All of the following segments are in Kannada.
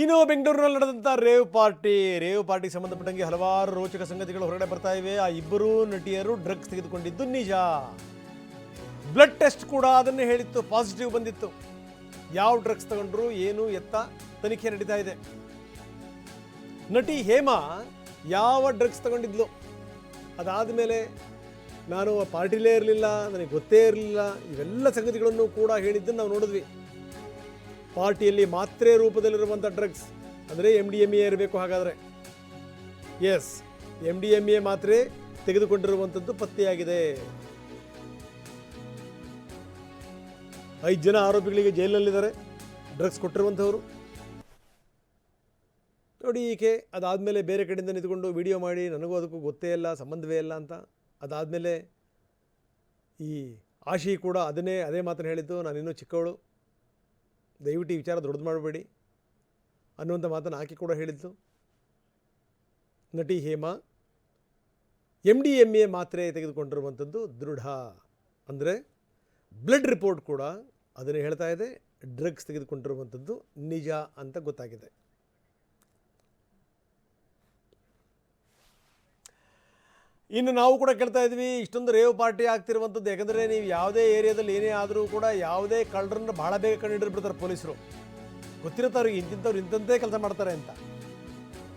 ಇನ್ನು ಬೆಂಗಳೂರಿನಲ್ಲಿ ನಡೆದಂಥ ರೇವ್ ಪಾರ್ಟಿ. ರೇವ್ ಪಾರ್ಟಿಗೆ ಸಂಬಂಧಪಟ್ಟಂಗೆ ಹಲವಾರು ರೋಚಕ ಸಂಗತಿಗಳು ಹೊರಗಡೆ ಬರ್ತಾ ಇವೆ. ಆ ಇಬ್ಬರು ನಟಿಯರು ಡ್ರಗ್ಸ್ ತೆಗೆದುಕೊಂಡಿದ್ದು ನಿಜ. ಬ್ಲಡ್ ಟೆಸ್ಟ್ ಕೂಡ ಅದನ್ನೇ ಹೇಳಿತ್ತು. ಪಾಸಿಟಿವ್ ಬಂದಿತ್ತು. ಯಾವ ಡ್ರಗ್ಸ್ ತಗೊಂಡ್ರು, ಏನು ಎತ್ತ ತನಿಖೆ ನಡೀತಾ ಇದೆ. ನಟಿ ಹೇಮಾ ಯಾವ ಡ್ರಗ್ಸ್ ತಗೊಂಡಿದ್ಲು? ಅದಾದ ಮೇಲೆ ನಾನು ಆ ಪಾರ್ಟಿಲೇ ಇರಲಿಲ್ಲ, ನನಗೆ ಗೊತ್ತೇ ಇರಲಿಲ್ಲ. ಇವೆಲ್ಲ ಸಂಗತಿಗಳನ್ನು ಕೂಡ ಹೇಳಿದ್ದನ್ನು ನಾವು ನೋಡಿದ್ವಿ. ಪಾರ್ಟಿಯಲ್ಲಿ ಮಾತ್ರೆ ರೂಪದಲ್ಲಿರುವಂಥ ಡ್ರಗ್ಸ್ ಅಂದರೆ ಎಂ ಡಿ ಎಂ ಎ ಇರಬೇಕು ಹಾಗಾದರೆ. Yes M D M A ಮಾತ್ರೆ ತೆಗೆದುಕೊಂಡಿರುವಂಥದ್ದು ಪತ್ತೆಯಾಗಿದೆ. ಐದು ಜನ ಆರೋಪಿಗಳಿಗೆ ಜೈಲಲ್ಲಿದ್ದಾರೆ ಡ್ರಗ್ಸ್ ಕೊಟ್ಟಿರುವಂಥವರು. ನೋಡಿ ಈಕೆ ಅದಾದಮೇಲೆ ಬೇರೆ ಕಡೆಯಿಂದ ನಿಂತ್ಕೊಂಡು ವಿಡಿಯೋ ಮಾಡಿ, ನನಗೂ ಅದಕ್ಕೂ ಗೊತ್ತೇ ಇಲ್ಲ, ಸಂಬಂಧವೇ ಇಲ್ಲ ಅಂತ. ಅದಾದಮೇಲೆ ಈ ಆಶಿ ಕೂಡ ಅದನ್ನೇ, ಅದೇ ಮಾತನ್ನು ಹೇಳಿದ್ದು, ನಾನಿನ್ನೂ ಚಿಕ್ಕವಳು. ದಯವಿಟ್ಟು ಈ ವಿಚಾರ ದೊಡ್ಡದು ಮಾಡಬೇಡಿ ಅನ್ನುವಂಥ ಮಾತನ್ನು ಆಕೆ ಕೂಡ ಹೇಳಿದ್ದು. ನಟಿ Hema M D M A ಮಾತ್ರೆ ತೆಗೆದುಕೊಂಡಿರುವಂಥದ್ದು ದೃಢ. ಅಂದರೆ ಬ್ಲಡ್ ರಿಪೋರ್ಟ್ ಕೂಡ ಅದನ್ನು ಹೇಳ್ತಾ ಇದೆ ಡ್ರಗ್ಸ್ ತೆಗೆದುಕೊಂಡಿರುವಂಥದ್ದು ನಿಜ ಅಂತ ಗೊತ್ತಾಗಿದೆ. ಇನ್ನು ನಾವು ಕೂಡ ಕೇಳ್ತಾ ಇದ್ವಿ, ಇಷ್ಟೊಂದು ರೇವ್ ಪಾರ್ಟಿ ಆಗ್ತಿರುವಂಥದ್ದು. ಯಾಕಂದರೆ ನೀವು ಯಾವುದೇ ಏರಿಯಾದಲ್ಲಿ ಏನೇ ಆದರೂ ಕೂಡ ಯಾವುದೇ ಕಳ್ಳರನ್ನ ಭಾಳ ಬೇಗ ಕಂಡುಹಿಡಿದ್ಬಿಡ್ತಾರೆ ಪೊಲೀಸರು. ಗೊತ್ತಿರುತ್ತೆ ಅವ್ರಿಗೆ? ಇಂತಿಂಥವ್ರು ಇಂಥದ್ದೇ ಕೆಲಸ ಮಾಡ್ತಾರೆ ಅಂತ.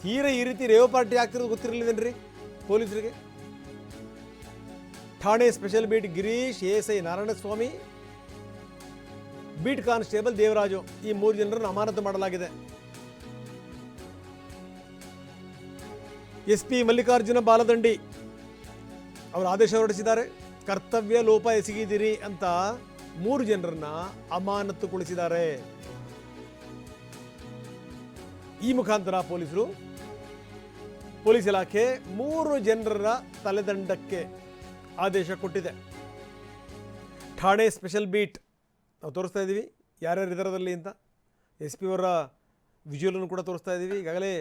ತೀರ ಈ ರೀತಿ ರೇವ್ ಪಾರ್ಟಿ ಆಗ್ತಿರೋದು ಗೊತ್ತಿರಲಿಲ್ವೇನ್ರಿ ಪೊಲೀಸರಿಗೆ? ಠಾಣೆ special beat Girish S I Narayanaswamy, beat constable Devaraju. ಈ ಮೂರು ಜನರನ್ನು ಅಮಾನತು ಮಾಡಲಾಗಿದೆ. ಎಸ್ ಪಿ ಮಲ್ಲಿಕಾರ್ಜುನ ಬಾಲದಂಡಿ ಅವರು ಆದೇಶ ಹೊರಡಿಸಿದ್ದಾರೆ. ಕರ್ತವ್ಯ ಲೋಪ ಎಸಗಿದಿರಿ ಅಂತ ಮೂರು ಜನರನ್ನ ಅಮಾನತುಗೊಳಿಸಿದ್ದಾರೆ. ಈ ಮುಖಾಂತರ ಪೊಲೀಸರು, ಪೊಲೀಸ್ ಇಲಾಖೆ ಮೂರು ಜನರ ತಲೆದಂಡಕ್ಕೆ ಆದೇಶ ಕೊಟ್ಟಿದೆ. ಠಾಣೆ ಸ್ಪೆಷಲ್ ಬೀಟ್, ನಾವು ತೋರಿಸ್ತಾ ಇದ್ದೀವಿ, ಯಾರ್ಯಾರು ಇದರದಲ್ಲಿ ಅಂತ. ಎಸ್ ಪಿ ಅವರ ವಿಜುವಲನ್ನು ಕೂಡ ತೋರಿಸ್ತಾ ಇದ್ದೀವಿ. ಈಗಾಗಲೇ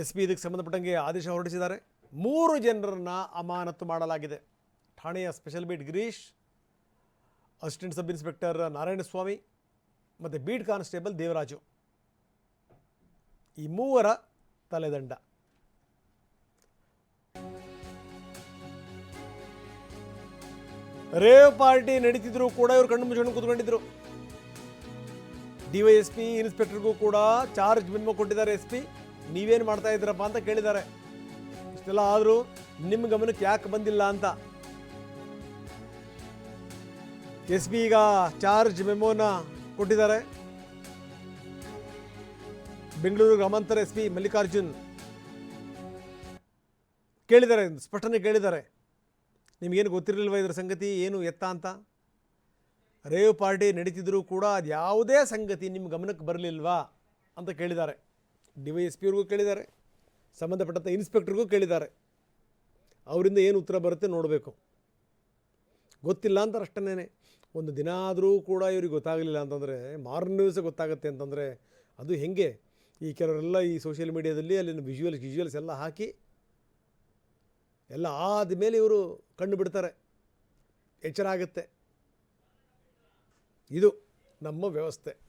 ಎಸ್ ಪಿ ಇದಕ್ಕೆ ಸಂಬಂಧಪಟ್ಟಂಗೆ ಆದೇಶ ಹೊರಡಿಸಿದ್ದಾರೆ. ಮೂರು ಜನರನ್ನು ಅಮಾನತು ಮಾಡಲಾಗಿದೆ. ಠಾಣೆಯ special beat Girish assistant sub inspector Narayanaswamy ಮತ್ತು ಬೀಟ್ ಕಾನ್ಸ್ಟೇಬಲ್ ದೇವರಾಜು. ಈ ಮೂವರ ತಲೆದಂಡ. ರೇವ್ ಪಾರ್ಟಿ ನಡೀತಿದ್ರು ಕೂಡ ಇವರು ಕಣ್ಣು ಮುಚ್ಚಿಕೊಂಡು ಕೂತ್ಕೊಂಡಿದ್ರು. ಡಿವೈಎಸ್ಪಿ ಇನ್ಸ್ಪೆಕ್ಟರ್ಗೂ ಕೂಡ ಚಾರ್ಜ್ ಮೆಮೊ ಕೊಟ್ಟಿದ್ದಾರೆ ಎಸ್ ಪಿ. ನೀವೇನು ಮಾಡ್ತಾ ಇದ್ದೀರಪ್ಪ ಅಂತ ಕೇಳಿದ್ದಾರೆ. ಇಷ್ಟೆಲ್ಲ ಆದರೂ ನಿಮ್ಮ ಗಮನಕ್ಕೆ ಯಾಕೆ ಬಂದಿಲ್ಲ ಅಂತ. ಎಸ್ ಬಿ ಈಗ ಚಾರ್ಜ್ ಮೆಮೋನ ಕೊಟ್ಟಿದ್ದಾರೆ. ಬೆಂಗಳೂರು ಗ್ರಾಮಾಂತರ ಎಸ್ ಪಿ ಮಲ್ಲಿಕಾರ್ಜುನ್ ಕೇಳಿದ್ದಾರೆ ಸ್ಪಷ್ಟನೆ ಕೇಳಿದ್ದಾರೆ. ನಿಮಗೇನು ಗೊತ್ತಿರಲಿಲ್ವ ಇದ್ರ ಸಂಗತಿ, ಏನು ಎತ್ತ ಅಂತ? ರೇವ್ ಪಾರ್ಟಿ ನಡೀತಿದ್ರು ಕೂಡ ಅದು ಯಾವುದೇ ಸಂಗತಿ ನಿಮ್ಮ ಗಮನಕ್ಕೆ ಬರಲಿಲ್ವಾ ಅಂತ ಕೇಳಿದ್ದಾರೆ. ಡಿ ವೈ ಎಸ್ ಪಿಯವ್ರಿಗೂ ಕೇಳಿದ್ದಾರೆ. ಸಂಬಂಧಪಟ್ಟಂಥ ಇನ್ಸ್ಪೆಕ್ಟ್ರಿಗೂ ಕೇಳಿದ್ದಾರೆ. ಅವರಿಂದ ಏನು ಉತ್ತರ ಬರುತ್ತೆ ನೋಡಬೇಕು. ಗೊತ್ತಿಲ್ಲ ಅಂತ ಅಷ್ಟೇ ಒಂದು ದಿನ ಆದರೂ ಕೂಡ ಇವ್ರಿಗೆ ಗೊತ್ತಾಗಲಿಲ್ಲ ಅಂತಂದರೆ, ಮಾರನೇ ದಿವಸ ಗೊತ್ತಾಗುತ್ತೆ ಅಂತಂದರೆ, ಅದು ಹೆಂಗೆ? ಈ ಕೆಲವರೆಲ್ಲ ಈ ಸೋಷಿಯಲ್ ಮೀಡಿಯಾದಲ್ಲಿ ಅಲ್ಲಿನ ವಿಜುವಲ್ಸ್ ವಿಜುವಲ್ಸ್ ಎಲ್ಲ ಹಾಕಿ, ಎಲ್ಲ ಆದಮೇಲೆ ಇವರು ಕಣ್ಣು ಬಿಡ್ತಾರೆ. ಎಚ್ಚರ ಆಗುತ್ತೆ. ಇದು ನಮ್ಮ ವ್ಯವಸ್ಥೆ.